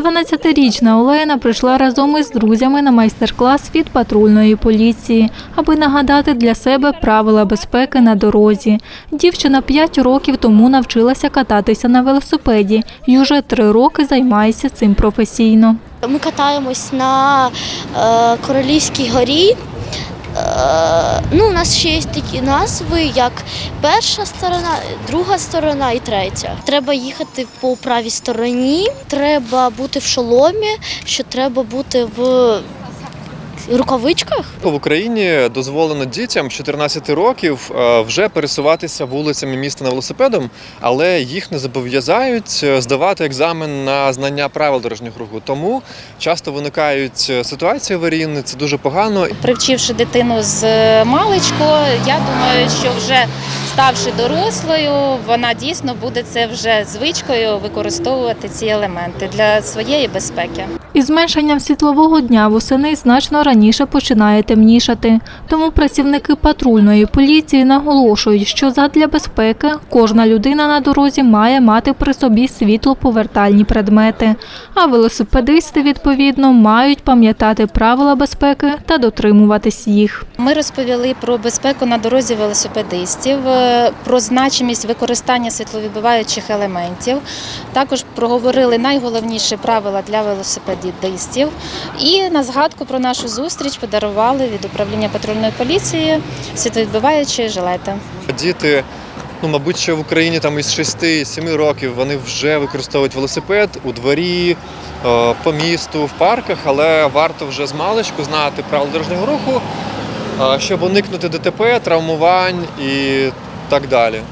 12-річна Олена прийшла разом із друзями на майстер-клас від патрульної поліції, аби нагадати для себе правила безпеки на дорозі. Дівчина 5 років тому навчилася кататися на велосипеді і вже 3 роки займається цим професійно. Ми катаємось на е, Королівській горі. Е, ну, у нас ще є такі назви, як перша сторона, друга сторона і третя. Треба їхати по правій стороні, треба бути в шоломі, що треба бути в рукавичках. В Україні дозволено дітям 14 років е, вже пересуватися вулицями міста на велосипедом, але їх не зобов'язають е, здавати екзамен на знання правил дорожнього руху. Тому часто виникають е, ситуації аварійні, це дуже погано. Привчивши дитину з маличку, я думаю, що вже ставши дорослою, вона дійсно буде це вже звичкою використовувати ці елементи для своєї безпеки. Із зменшенням світлового дня восени значно раніше починає темнішати. Тому працівники патрульної поліції наголошують, що задля безпеки кожна людина на дорозі має мати при собі світлоповертальні предмети. А велосипедисти, відповідно, мають пам'ятати правила безпеки та дотримуватись їх. Ми розповіли про безпеку на дорозі велосипедистів, про значимість використання світловідбиваючих елементів. Також проговорили найголовніші правила для велосипедистів. І на згадку про нашу зустріч подарували від управління патрульної поліції світловідбиваючі жилети. Діти, ну мабуть, що в Україні там із 6-7 років вони вже використовують велосипед у дворі, е, по місту, в парках, але варто вже з маличку знати правила дорожнього руху, е, щоб уникнути ДТП, травмувань і так далі.